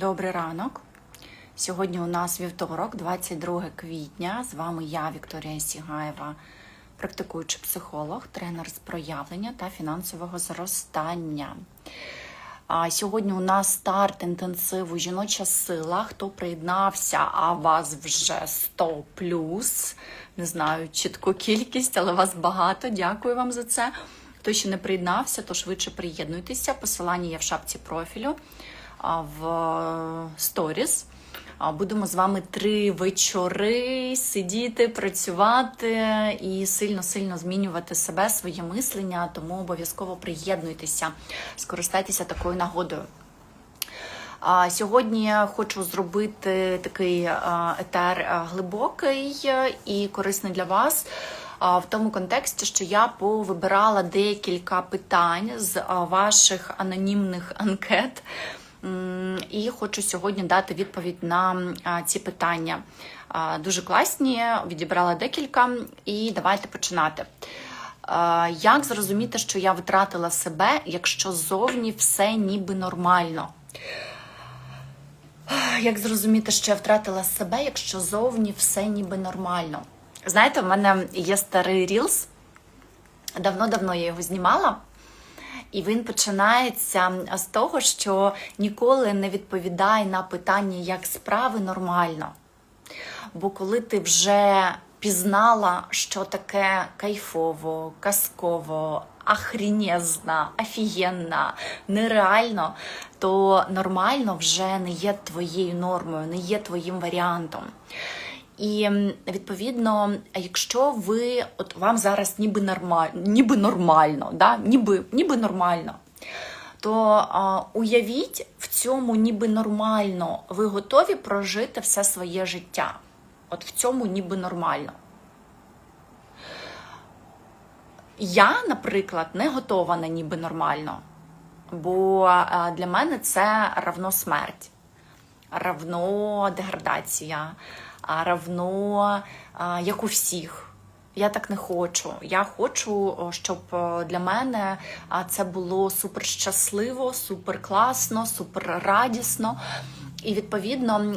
Добрий ранок. Сьогодні у нас вівторок, 22 квітня. З вами я, Вікторія Сігаєва, практикуючий психолог, тренер з проявлення та фінансового зростання. А Сьогодні у нас старт інтенсиву жіноча сила. Хто приєднався, а вас вже 100 плюс. Не знаю чітку кількість, але вас багато. Дякую вам за це. Хто ще не приєднався, то швидше приєднуйтеся. Посилання є в шапці профілю в сторіс. Будемо з вами три вечори сидіти, працювати і сильно-сильно змінювати себе, своє мислення. Тому обов'язково приєднуйтеся, скористайтеся такою нагодою. Сьогодні я хочу зробити такий а, етер глибокий і корисний для вас. В тому контексті, що я повибирала декілька питань з ваших анонімних анкет, і хочу сьогодні дати відповідь на ці питання. Дуже класні, відібрала декілька, і давайте починати. Як зрозуміти, що я втратила себе, якщо зовні все ніби нормально? Як зрозуміти, що я втратила себе, якщо зовні все ніби нормально? Знаєте, в мене є старий рілс. Давно-давно я його знімала. І він починається з того, що ніколи не відповідай на питання, як справи нормально. Бо коли ти вже пізнала, що таке кайфово, казково, ахрінєзна, офігенна, нереально, то нормально вже не є твоєю нормою, не є твоїм варіантом. І відповідно, якщо ви от вам зараз ніби нормально, ніби нормально, да? ніби, ніби нормально, то а, уявіть в цьому ніби нормально, ви готові прожити все своє життя. От в цьому ніби нормально. Я, наприклад, не готова на ніби нормально, бо для мене це равно смерть, равно деградація, равно як у всіх. Я так не хочу. Я хочу, щоб для мене це було супер щасливо, супер класно, супер радісно. І відповідно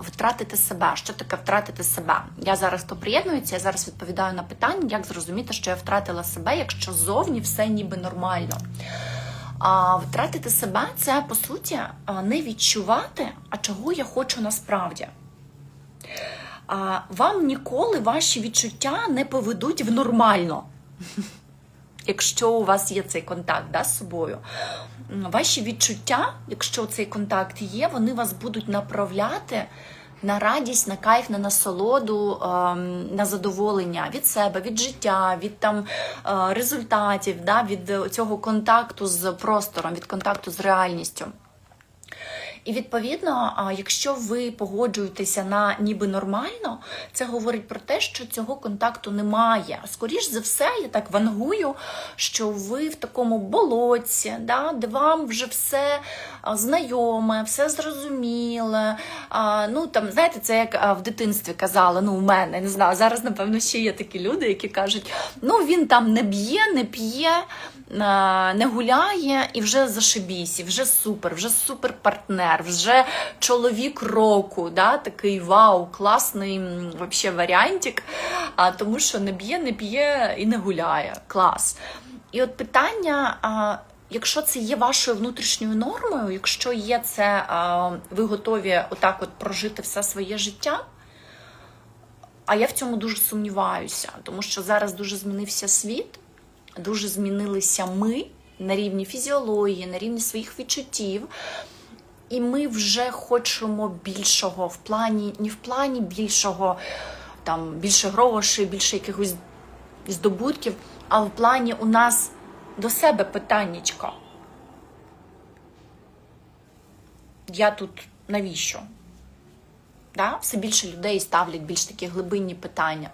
втратити себе. Що таке втратити себе? Я зараз то приєднуюся, я зараз відповідаю на питання, як зрозуміти, що я втратила себе, якщо зовні все ніби нормально. А втратити себе це по суті не відчувати, а чого я хочу насправді. Вам ніколи ваші відчуття не поведуть в нормально. Якщо у вас є цей контакт да, з собою, ваші відчуття, якщо цей контакт є, вони вас будуть направляти на радість, на кайф, на насолоду, ем, на задоволення від себе, від життя, від там е, результатів, да, від цього контакту з простором, від контакту з реальністю. І відповідно, якщо ви погоджуєтеся на ніби нормально, це говорить про те, що цього контакту немає. Скоріш за все, я так вангую, що ви в такому болотці, да, де вам вже все знайоме, все зрозуміле. Ну там, знаєте, це як в дитинстві казали, ну у мене не знаю. Зараз, напевно, ще є такі люди, які кажуть: ну він там не б'є, не п'є. Не гуляє і вже зашибісь, і вже супер, вже супер партнер, вже чоловік року, да, такий вау, класний вообще варіантик, а, тому що не б'є, не п'є і не гуляє. Клас. І от питання. Якщо це є вашою внутрішньою нормою, якщо є це, ви готові отак от прожити все своє життя, а я в цьому дуже сумніваюся, тому що зараз дуже змінився світ, дуже змінилися ми на рівні фізіології, на рівні своїх відчуттів. І ми вже хочемо більшого в плані, не в плані більшого, там більше грошей, більше якихось здобутків, а в плані у нас до себе питаннячко. Я тут навіщо? Да? Все більше людей ставлять більш такі глибинні питання.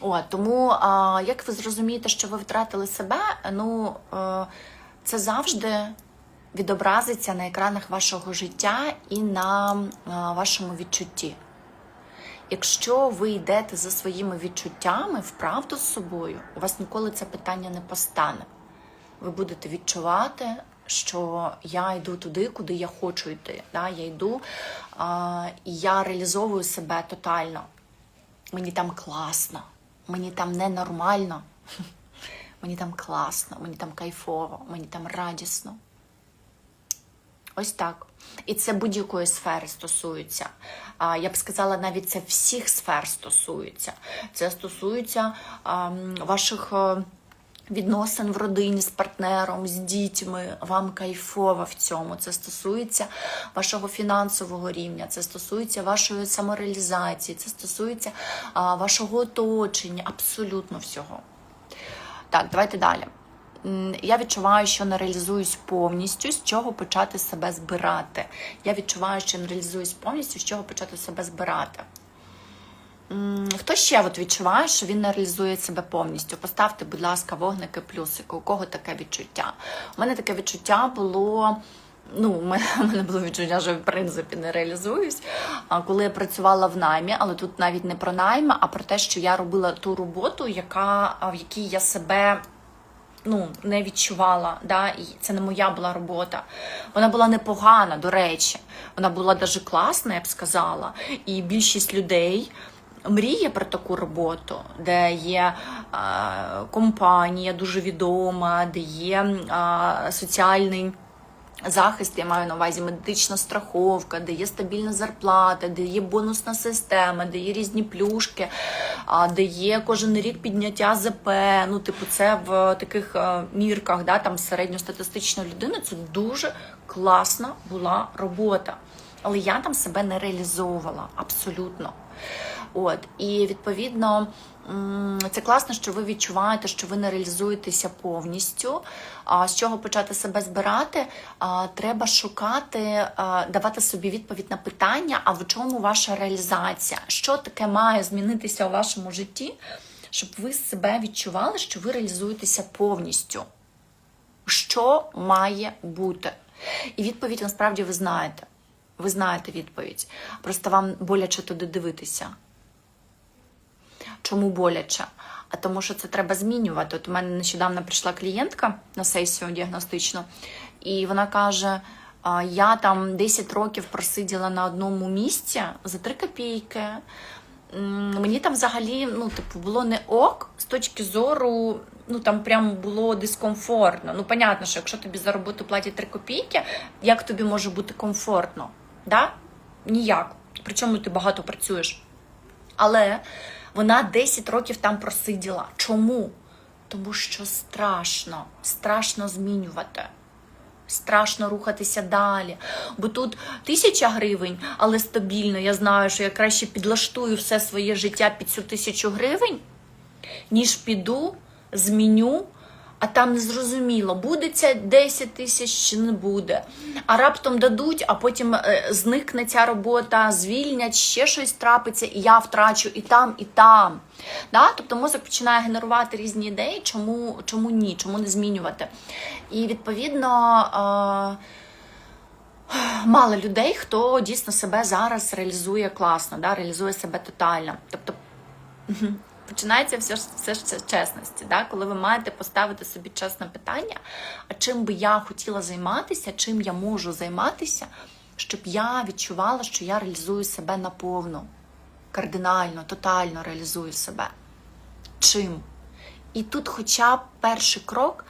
О, тому а, як ви зрозумієте, що ви втратили себе, ну е, це завжди відобразиться на екранах вашого життя і на е, вашому відчутті. Якщо ви йдете за своїми відчуттями, вправду з собою, у вас ніколи це питання не постане. Ви будете відчувати, що я йду туди, куди я хочу йти. Да? Я йду а, і я реалізовую себе тотально. Мені там класно, мені там ненормально, мені там класно, мені там кайфово, мені там радісно. Ось так. І це будь-якої сфери стосується. Я б сказала, навіть це всіх сфер стосується. Це стосується ваших е, відносин в родині з партнером, з дітьми. Вам кайфово в цьому. Це стосується вашого фінансового рівня, це стосується вашої самореалізації, це стосується а, вашого оточення, абсолютно всього. Так, давайте далі. Я відчуваю, що не реалізуюсь повністю, з чого почати себе збирати. Я відчуваю, що не реалізуюсь повністю, з чого почати себе збирати. Хто ще от відчуває, що він не реалізує себе повністю? Поставте, будь ласка, вогники, плюсики. У кого таке відчуття? У мене таке відчуття було. Ну, у мене, було відчуття, що в принципі не реалізуюсь. Коли я працювала в наймі, але тут навіть не про найм, а про те, що я робила ту роботу, яка, в якій я себе ну, не відчувала. Да? І це не моя була робота. Вона була непогана, до речі. Вона була дуже класна, я б сказала. І більшість людей мріє про таку роботу, де є е, компанія дуже відома, де є е, соціальний. Захист, я маю на увазі медична страховка, де є стабільна зарплата, де є бонусна система, де є різні плюшки, де є кожен рік підняття ЗП. Ну, типу, це в таких е, мірках, да, там середньостатистичної людини, це дуже класна була робота. Але я там себе не реалізовувала абсолютно. От і відповідно це класно, що ви відчуваєте, що ви не реалізуєтеся повністю. А з чого почати себе збирати? А, треба шукати, а, давати собі відповідь на питання, а в чому ваша реалізація? Що таке має змінитися у вашому житті, щоб ви себе відчували, що ви реалізуєтеся повністю? Що має бути? І відповідь насправді ви знаєте. Ви знаєте відповідь. Просто вам боляче туди дивитися. Чому боляче? А тому, що це треба змінювати. От у мене нещодавно прийшла клієнтка на сесію діагностичну, і вона каже: я там 10 років просиділа на одному місці за 3 копійки. Мені там взагалі ну, типу, було не ок з точки зору, ну там прям було дискомфортно. Ну, понятно, що якщо тобі за роботу платять 3 копійки, як тобі може бути комфортно? Да? Ніяк. Причому ти багато працюєш. Але вона 10 років там просиділа. Чому? Тому що страшно, страшно змінювати. Страшно рухатися далі. Бо тут тисяча гривень, але стабільно. Я знаю, що я краще підлаштую все своє життя під цю тисячу гривень, ніж піду, зміню, а там не зрозуміло, буде це 10 тисяч чи не буде. А раптом дадуть, а потім е, зникне ця робота, звільнять, ще щось трапиться, і я втрачу і там, і там. Да? Тобто мозок починає генерувати різні ідеї, чому, чому ні, чому не змінювати. І відповідно. Е- Мало людей, хто дійсно себе зараз реалізує класно, да, реалізує себе тотально. Тобто починається все, ж- все ж з чесності, да, коли ви маєте поставити собі чесне питання, а чим би я хотіла займатися, чим я можу займатися, щоб я відчувала, що я реалізую себе наповну, кардинально, тотально реалізую себе. Чим? І тут, хоча б перший крок,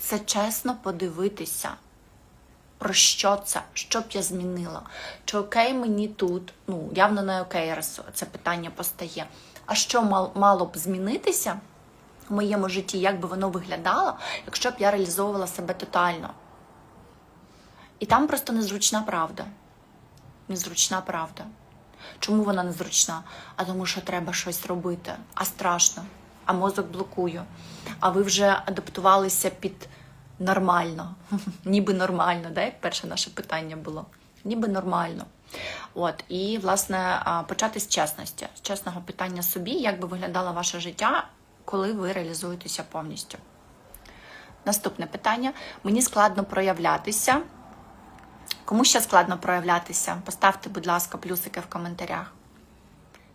це чесно подивитися про що це, що б я змінила? Чи окей мені тут? Ну, явно не окей, раз це питання постає. А що мало б змінитися в моєму житті, як би воно виглядало, якщо б я реалізовувала себе тотально? І там просто незручна правда. Незручна правда. Чому вона незручна? А тому, що треба щось робити, а страшно, а мозок блокує. А ви вже адаптувалися під нормально, ніби нормально, да? як перше наше питання було. Ніби нормально. От, і, власне, почати з чесності, з чесного питання собі, як би виглядало ваше життя, коли ви реалізуєтеся повністю. Наступне питання. Мені складно проявлятися. Кому ще складно проявлятися? Поставте, будь ласка, плюсики в коментарях.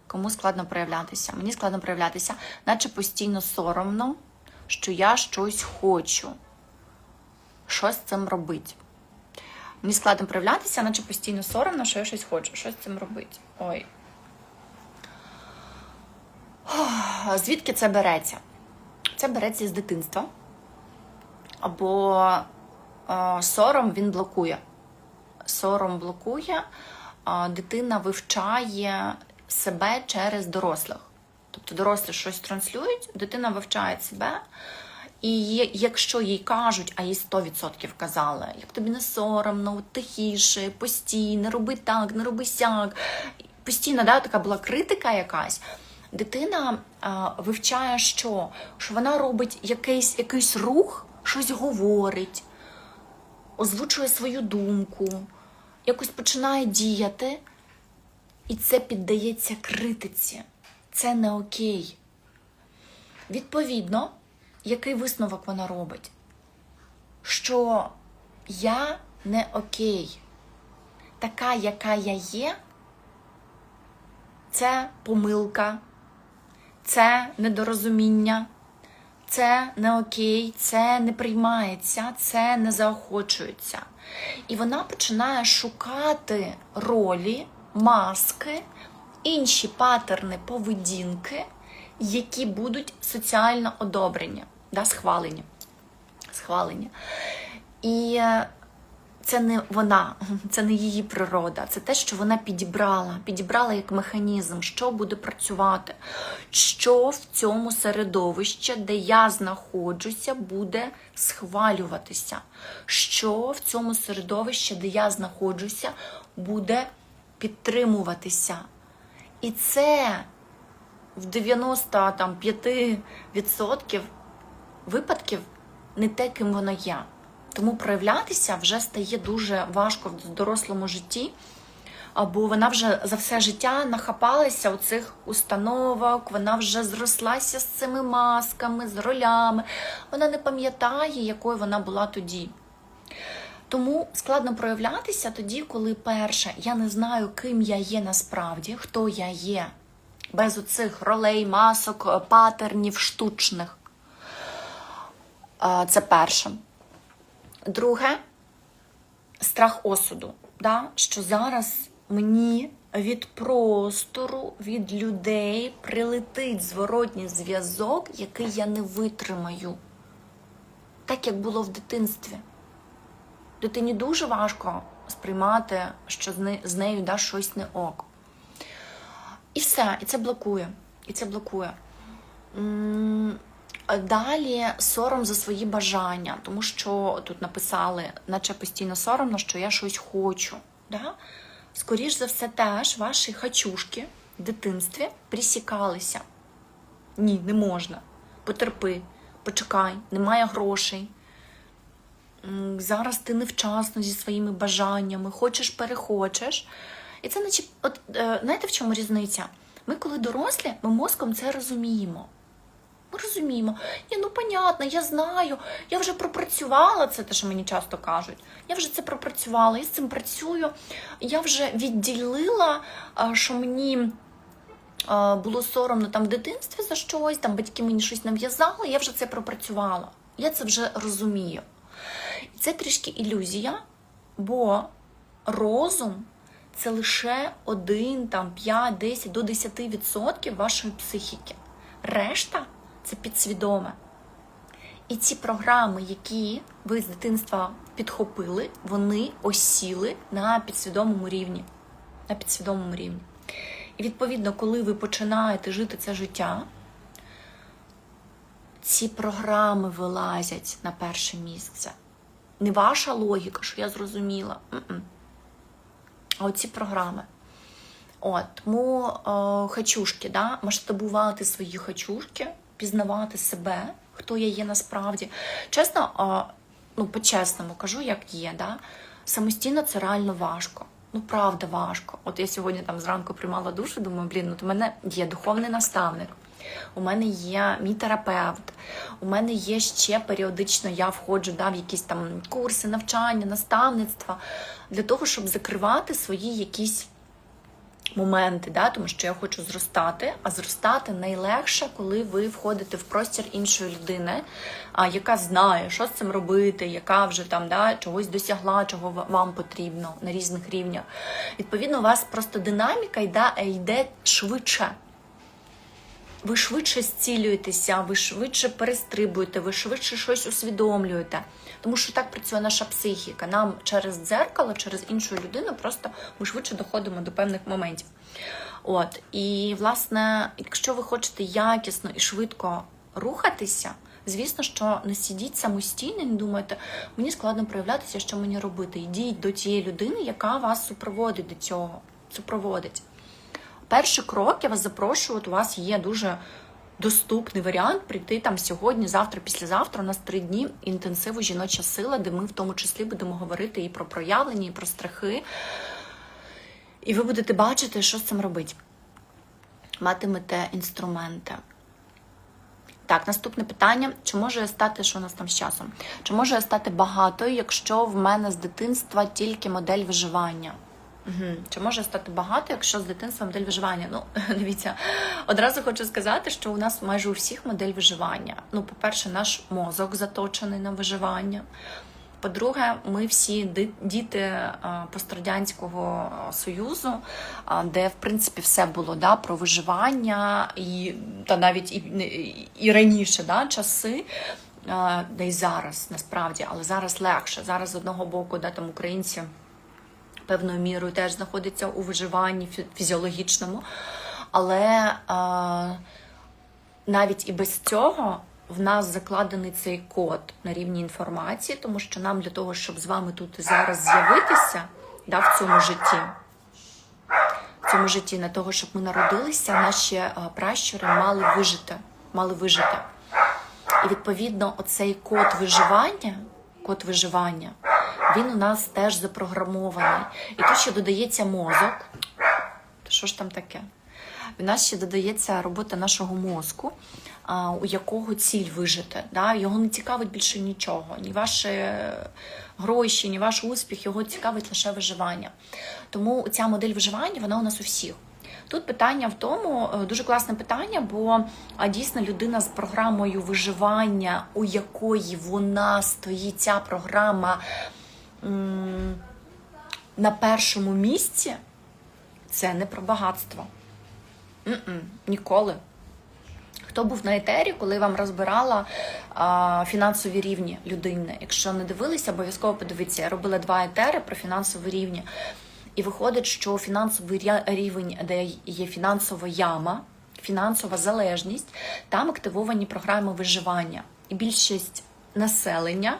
Кому складно проявлятися? Мені складно проявлятися, наче постійно соромно, що я щось хочу. що з цим робити? Мені складно проявлятися, наче постійно соромно, що я щось хочу. Що з цим робити? Ой. Звідки це береться? Це береться з дитинства. Або е, сором він блокує. Сором блокує, а дитина вивчає себе через дорослих. Тобто дорослі щось транслюють, дитина вивчає себе. І якщо їй кажуть, а їй 100% казали, як тобі не соромно, тихіше, постій, не роби так, не роби сяк. Постійно да, така була критика якась. Дитина а, вивчає, що? що вона робить якийсь, якийсь рух, щось говорить, озвучує свою думку, якось починає діяти, і це піддається критиці. Це не окей. Відповідно, який висновок вона робить? Що я не окей. Така, яка я є, це помилка, це недорозуміння, це не окей, це не приймається, це не заохочується. І вона починає шукати ролі, маски, інші патерни поведінки, які будуть соціально одобрені, да, схвалені. схвалені. І е, це не вона, це не її природа, це те, що вона підібрала, підібрала як механізм, що буде працювати, що в цьому середовищі, де я знаходжуся, буде схвалюватися, що в цьому середовищі, де я знаходжуся, буде підтримуватися. І це в 95% випадків не те, ким воно є. Тому проявлятися вже стає дуже важко в дорослому житті, або вона вже за все життя нахапалася оцих установок, вона вже зрослася з цими масками, з ролями. Вона не пам'ятає, якою вона була тоді. Тому складно проявлятися тоді, коли перше, я не знаю, ким я є насправді, хто я є, без оцих ролей, масок, патернів штучних. Це перше. Друге, страх осуду. Да? Що зараз мені від простору, від людей прилетить зворотній зв'язок, який я не витримаю. Так як було в дитинстві. Дитині дуже важко сприймати, що з з нею да, щось не ок. І все, і це блокує. І це блокує. Далі сором за свої бажання, тому що тут написали, наче постійно соромно, що я щось хочу. Да? Скоріш за все, теж ваші хачушки в дитинстві присікалися. Ні, не можна. Потерпи, почекай, немає грошей. Зараз ти невчасно зі своїми бажаннями, хочеш, перехочеш. І це наче, от е, знаєте, в чому різниця? Ми, коли дорослі, ми мозком це розуміємо. Ми розуміємо, ні, ну понятно, я знаю, я вже пропрацювала це, те, що мені часто кажуть. Я вже це пропрацювала, я з цим працюю. Я вже відділила, що мені було соромно там в дитинстві за щось, там батьки мені щось нав'язали, я вже це пропрацювала. Я це вже розумію. І це трішки ілюзія, бо розум це лише 1, там, 5, 10 до 10% вашої психіки. Решта це підсвідоме. І ці програми, які ви з дитинства підхопили, вони осіли на підсвідомому рівні. На підсвідомому рівні. І відповідно, коли ви починаєте жити це життя, ці програми вилазять на перше місце. Не ваша логіка, що я зрозуміла. М-м. А оці програми. От, тому е, хачушки, да? масштабувати свої хачушки, пізнавати себе, хто я є насправді. Чесно, е, ну, по-чесному кажу, як є, да? самостійно це реально важко. Ну, правда, важко. От я сьогодні там зранку приймала душу, думаю, блін, от у мене є духовний наставник, у мене є мій терапевт, у мене є ще періодично, я входжу да, в якісь там курси, навчання, наставництва для того, щоб закривати свої якісь моменти, да, тому що я хочу зростати, а зростати найлегше, коли ви входите в простір іншої людини, а, яка знає, що з цим робити, яка вже там да, чогось досягла, чого вам потрібно на різних рівнях. Відповідно, у вас просто динаміка йде, йде швидше. Ви швидше зцілюєтеся, ви швидше перестрибуєте, ви швидше щось усвідомлюєте. Тому що так працює наша психіка. Нам через дзеркало, через іншу людину, просто ми швидше доходимо до певних моментів. От і власне, якщо ви хочете якісно і швидко рухатися, звісно, що не сидіть самостійно, не думайте, мені складно проявлятися, що мені робити. Йдіть до тієї людини, яка вас супроводить до цього, супроводить. Перший крок я вас запрошую. От у вас є дуже доступний варіант прийти там сьогодні, завтра, післязавтра. У нас три дні інтенсиву жіноча сила, де ми в тому числі будемо говорити і про проявлення, і про страхи. І ви будете бачити, що з цим робити. Матимете інструменти. Так, наступне питання: чи може я стати, що у нас там з часом? Чи може я стати багатою, якщо в мене з дитинства тільки модель виживання? Угу. Чи може стати багато, якщо з дитинства модель виживання? Ну, дивіться, одразу хочу сказати, що у нас майже у всіх модель виживання. Ну, по-перше, наш мозок заточений на виживання. По-друге, ми всі діти е, пострадянського союзу, де в принципі все було да, про виживання, і та навіть і, і- і раніше да, часи. е, Де й зараз насправді, але зараз легше. Зараз з одного боку, да, там українці певною мірою теж знаходиться у виживанні фізіологічному. Але е, навіть і без цього в нас закладений цей код на рівні інформації, тому що нам для того, щоб з вами тут і зараз з'явитися да, в цьому житті, в цьому житті, на того, щоб ми народилися, наші е, пращури мали вижити, мали вижити. І відповідно, оцей код виживання, код виживання, він у нас теж запрограмований. І тут ще додається мозок. Що ж там таке? У нас ще додається робота нашого мозку, у якого ціль вижити. Да? Його не цікавить більше нічого. Ні ваші гроші, ні ваш успіх, його цікавить лише виживання. Тому ця модель виживання вона у нас у всіх. Тут питання в тому, е, дуже класне питання, бо дійсно людина з програмою виживання, у якої вона стоїть, ця програма на першому місці, це не про багатство. М-м, ніколи. Хто був на етері, коли я вам розбирала а, фінансові рівні людини? Якщо не дивилися, обов'язково подивіться. Я робила два етери про фінансові рівні. І виходить, що фінансовий рівень, де є фінансова яма, фінансова залежність, там активовані програми виживання. І більшість населення,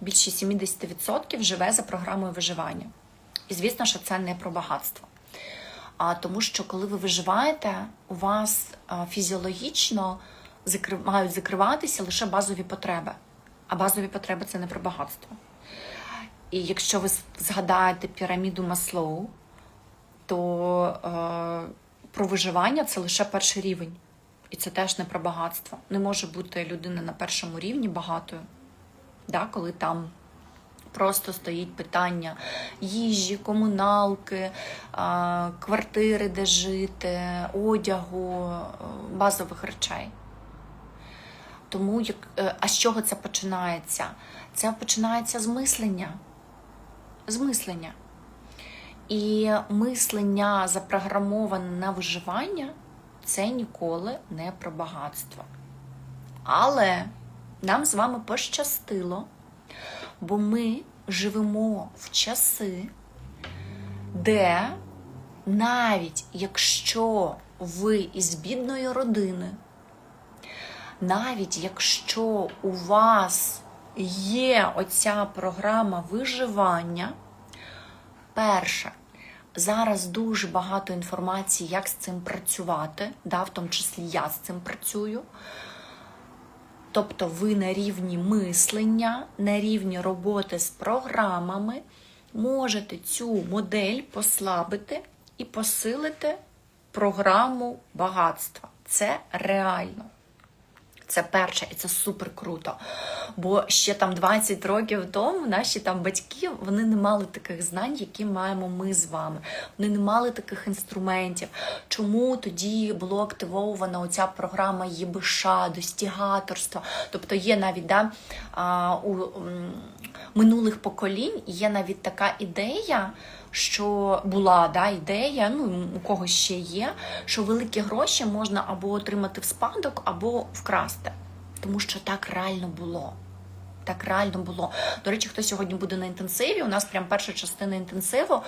більше 70% живе за програмою виживання. І звісно, що це не про багатство. А тому, що коли ви виживаєте, у вас фізіологічно мають закриватися лише базові потреби. А базові потреби це не про багатство. І якщо ви згадаєте піраміду Маслоу, то е, про виживання це лише перший рівень. І це теж не про багатство. Не може бути людина на першому рівні багатою, да, коли там просто стоїть питання їжі, комуналки, квартири, де жити, одягу, е, базових речей. Тому як, е, а з чого це починається? Це починається з мислення. З мислення. І мислення запрограмоване на виживання це ніколи не про багатство. Але нам з вами пощастило, бо ми живемо в часи, де навіть якщо ви із бідної родини, навіть якщо у вас є оця програма виживання, перше, зараз дуже багато інформації, як з цим працювати, да, в тому числі я з цим працюю. Тобто ви на рівні мислення, на рівні роботи з програмами можете цю модель послабити і посилити програму багатства. Це реально. Це перше, і це супер круто. Бо ще там 20 років тому наші там батьки вони не мали таких знань, які маємо ми з вами. Вони не мали таких інструментів. Чому тоді було активована оця програма ЄБШ, достігаторства? Тобто є навіть да, у минулих поколінь є навіть така ідея. Що була да, ідея, ну у когось ще є, що великі гроші можна або отримати в спадок, або вкрасти. Тому що так реально було. Так реально було. До речі, хто сьогодні буде на інтенсиві? У нас прям перша частина інтенсиву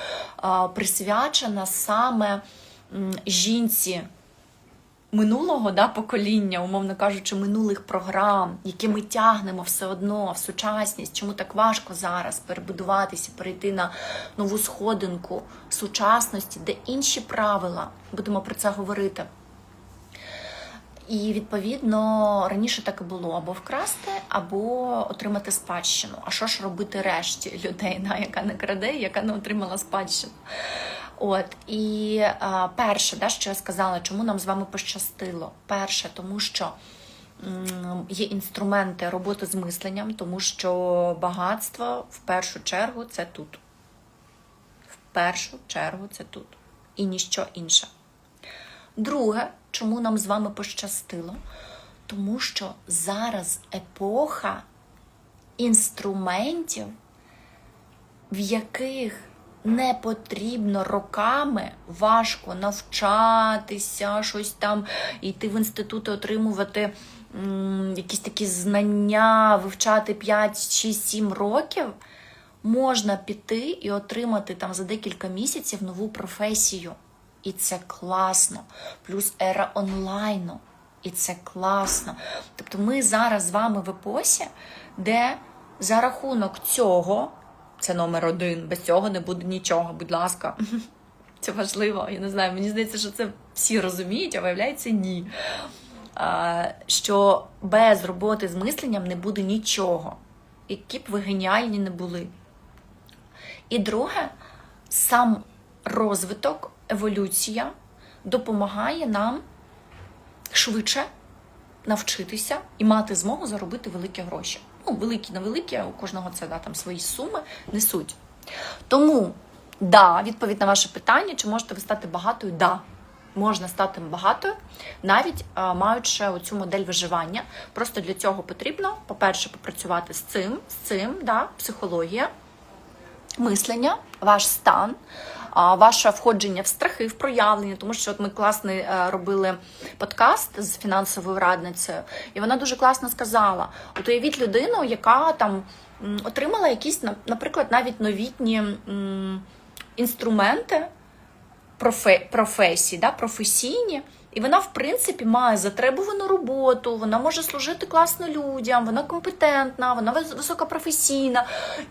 присвячена саме жінці минулого да, покоління, умовно кажучи, минулих програм, які ми тягнемо все одно в сучасність. Чому так важко зараз перебудуватися, перейти на нову сходинку сучасності, де інші правила? Будемо про це говорити. І відповідно раніше так і було: або вкрасти, або отримати спадщину. А що ж робити решті людей, да, яка не краде, яка не отримала спадщину? От і а, перше, да, що я сказала, чому нам з вами пощастило? Перше, тому що м, є інструменти роботи з мисленням, тому що багатство в першу чергу це тут. В першу чергу це тут. І ніщо інше. Друге, чому нам з вами пощастило? Тому що зараз епоха інструментів, в яких не потрібно роками важко навчатися, щось там, йти в інститути, отримувати якісь такі знання, вивчати 5, 6, 7 років, можна піти і отримати там за декілька місяців нову професію. І це класно. Плюс ера онлайну. І це класно. Тобто ми зараз з вами в епосі, де за рахунок цього, це номер один, без цього не буде нічого, будь ласка. Це важливо. Я не знаю, мені здається, що це всі розуміють, а виявляється, ні. Що без роботи з мисленням не буде нічого. Які б ви геніальні не були. І друге, сам розвиток, еволюція допомагає нам швидше навчитися і мати змогу заробити великі гроші. Ну, великі, невеликі, у кожного це да, там свої суми несуть. Тому, да, відповідь на ваше питання, чи можете ви стати багатою? Да. Можна стати багатою, навіть а, маючи оцю модель виживання. Просто для цього потрібно, по-перше, попрацювати з цим, з цим, да, психологія, мислення, ваш стан, а, ваше входження в страхи, в проявлення, тому що от ми класний е, робили подкаст з фінансовою радницею, і вона дуже класно сказала: от уявіть людину, яка там отримала якісь, на- наприклад, навіть новітні інструменти профе, професії, да, професійні. І вона, в принципі, має затребувану роботу, вона може служити класно людям, вона компетентна, вона високопрофесійна.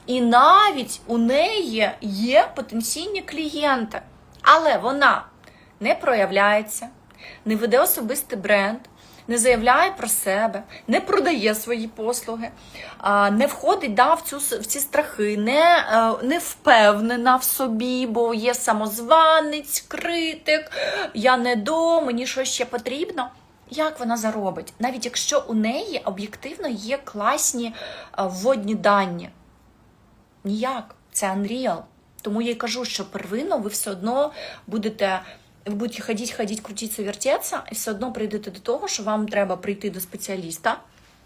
І навіть у неї є потенційні клієнти. Але вона не проявляється, не веде особистий бренд, не заявляє про себе, не продає свої послуги, не входить да, в, цю, в ці страхи, не, е, не впевнена в собі, бо є самозванець, критик, я не до, мені що ще потрібно. Як вона заробить? Навіть якщо у неї об'єктивно є класні е, вводні дані. Ніяк, це Unreal. Тому я й кажу, що первинно ви все одно будете. Ви будете ходити, ходити, крутитися, вертеться, і все одно прийдете до того, що вам треба прийти до спеціаліста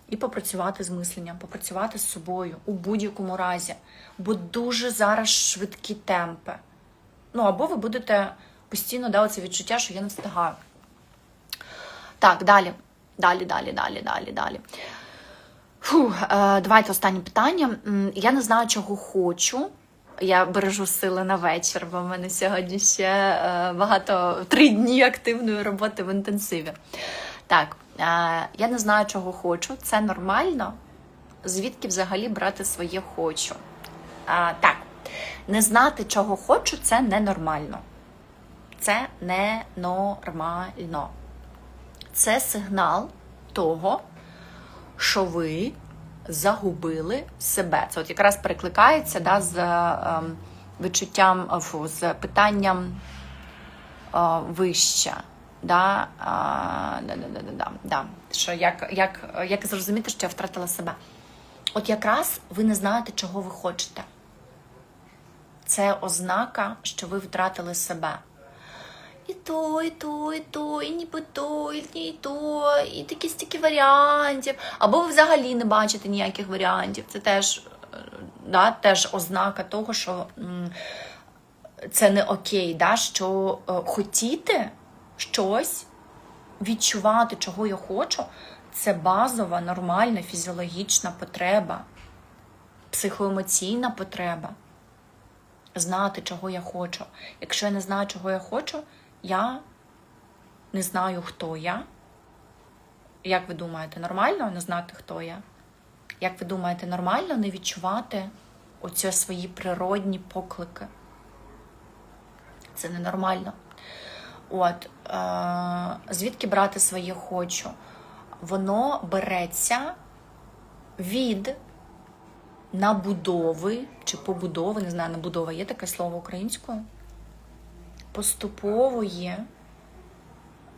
і попрацювати з мисленням, попрацювати з собою у будь-якому разі. Бо дуже зараз швидкі темпи. Ну, або ви будете постійно да, оце відчуття, що я не встигаю. Так, далі. Далі, далі, далі, далі, далі. Фу, е, давайте останнє питання. Я не знаю, чого хочу. Я бережу сили на вечір, бо в мене сьогодні ще е, багато три дні активної роботи в інтенсиві. Так, е, я не знаю, чого хочу. Це нормально. Звідки взагалі брати своє хочу? Е, так, не знати, чого хочу, це ненормально. Це ненормально. Це сигнал того, що ви загубили себе. Це от якраз перекликається да, з ем, відчуттям, фу, з питанням е, вище. Да, а, да, да, да, да, да. Що як, як, як зрозуміти, що я втратила себе? От якраз ви не знаєте, чого ви хочете. Це ознака, що ви втратили себе. І то, і то, і то, і ніби то, і ні то, і такі стільки варіантів. Або ви взагалі не бачите ніяких варіантів. Це теж, е, да, теж ознака того, що це не окей, да, що е, хотіти щось, відчувати, чого я хочу, це базова, нормальна, фізіологічна потреба, психоемоційна потреба. Знати, чого я хочу. Якщо я не знаю, чого я хочу, я не знаю, хто я. Як ви думаєте, нормально не знати, хто я? Як ви думаєте, нормально не відчувати оці свої природні поклики? Це ненормально. От, е- звідки брати своє хочу? Воно береться від набудови чи побудови, не знаю, набудова є таке слово українською, поступової,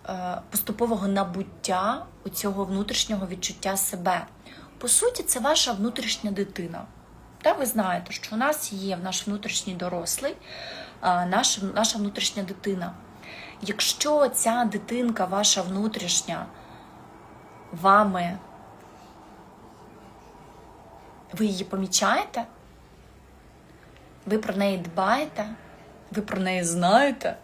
е, поступового набуття у цього внутрішнього відчуття себе. По суті, це ваша внутрішня дитина. Та ви знаєте, що у нас є наш внутрішній дорослий, е, наша, наша внутрішня дитина. Якщо ця дитинка, ваша внутрішня, вами, ви її помічаєте, ви про неї дбаєте, ви про неї знаєте,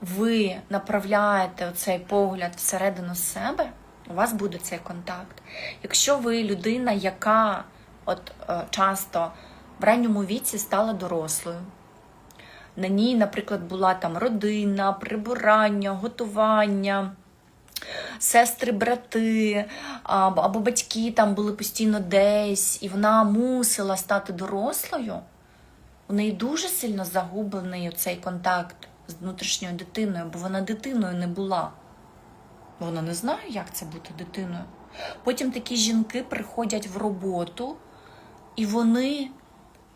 ви направляєте цей погляд всередину себе, у вас буде цей контакт. Якщо ви людина, яка от е, часто в ранньому віці стала дорослою, на ній, наприклад, була там родина, прибирання, готування, сестри, брати, або, або батьки там були постійно десь, і вона мусила стати дорослою, у неї дуже сильно загублений цей контакт з внутрішньою дитиною, бо вона дитиною не була. Вона не знає, як це бути дитиною. Потім такі жінки приходять в роботу, і вони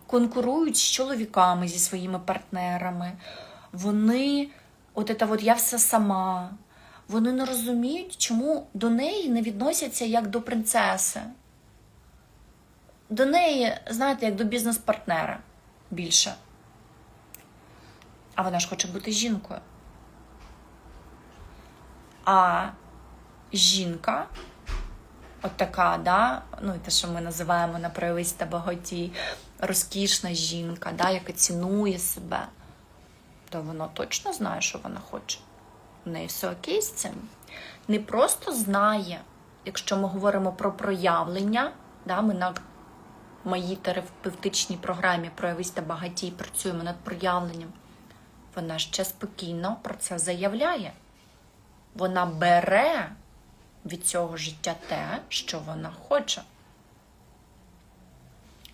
конкурують з чоловіками, зі своїми партнерами. Вони, от це от я все сама. Вони не розуміють, чому до неї не відносяться як до принцеси. До неї, знаєте, як до бізнес-партнера більше. А вона ж хоче бути жінкою. А жінка, от така, да, ну, те, що ми називаємо на проявись та багаті, розкішна жінка, да, яка цінує себе, то вона точно знає, що вона хоче. У неї все окей з цим. Не просто знає, якщо ми говоримо про проявлення, да, ми моїй терапевтичній програмі Проявись та багатій працюємо над проявленням. Вона ще спокійно про це заявляє. Вона бере від цього життя те, що вона хоче.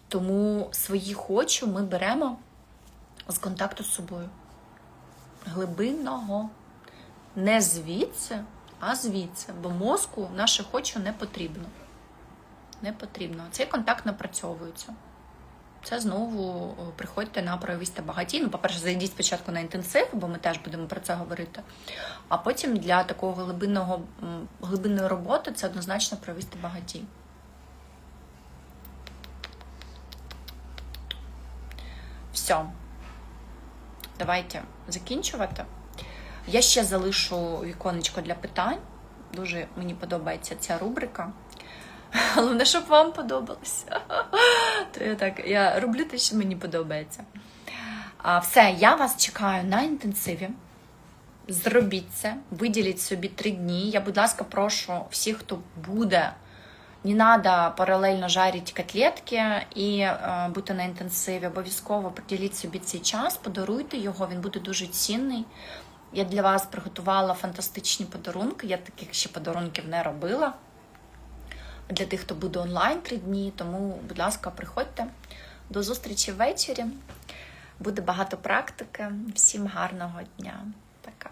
Тому свої хочу ми беремо з контакту з собою. Глибинного. Не звідси, а звідси. Бо мозку наше хочу не потрібно. Не потрібно. Цей контакт напрацьовується. Це знову приходьте на проявість та багаті. Ну, по-перше, зайдіть спочатку на інтенсив, бо ми теж будемо про це говорити. А потім для такого глибинного, глибинної роботи це однозначно проявість та багаті. Все. Давайте закінчувати. Я ще залишу віконечко для питань. Дуже мені подобається ця рубрика. Головне, щоб вам подобалося. То я так, я роблю те, що мені подобається. А, Все, я вас чекаю на інтенсиві. Зробіть це, виділіть собі три дні. Я, будь ласка, прошу всіх, хто буде, не треба паралельно жарити котлетки і е, бути на інтенсиві. Обов'язково приділіть собі цей час, подаруйте його, він буде дуже цінний. Я для вас приготувала фантастичні подарунки. Я таких ще подарунків не робила для тих, хто буде онлайн три дні. Тому, будь ласка, приходьте до зустрічі ввечері. Буде багато практики. Всім гарного дня. Пока.